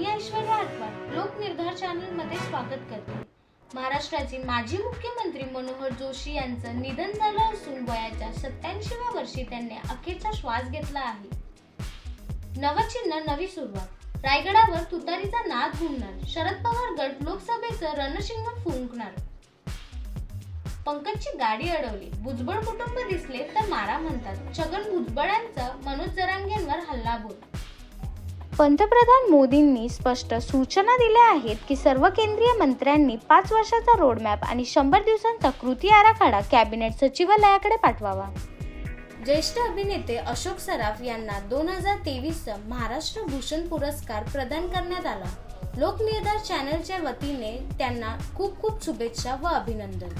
मी ऐश्वर्या आटवार लोकनिर्धार चॅनलमध्ये स्वागत करते. महाराष्ट्राचे माजी मुख्यमंत्री मनोहर जोशी यांचं निधन झालं असून वयाच्या सत्याऐंशीव्या वर्षी त्यांनी अखेरचा श्वास घेतला आहे. नवं चिन्ह नवी सुरुवात. रायगडावर तुतारीचा नाद घुमणार. शरद पवार गट लोकसभेचं रणशिंग फुंकणार. पंकजची गाडी अडवली. भुजबळ कुटुंब दिसले तर मारा म्हणतात. छगन भुजबळांचा मनोज जरांगेंवर हल्लाबोल. पंतप्रधान मोदींनी स्पष्ट सूचना दिल्या आहेत की सर्व केंद्रीय मंत्र्यांनी पाच वर्षाचा रोडमॅप आणि शंभर दिवसांचा कृती आराखडा कॅबिनेट सचिवालयाकडे पाठवावा. ज्येष्ठ अभिनेते अशोक सराफ यांना दोन हजार तेवीसचा महाराष्ट्र भूषण पुरस्कार प्रदान करण्यात आला. लोकनिर्धार चॅनलच्या वतीने त्यांना खूप खूप शुभेच्छा व अभिनंदन.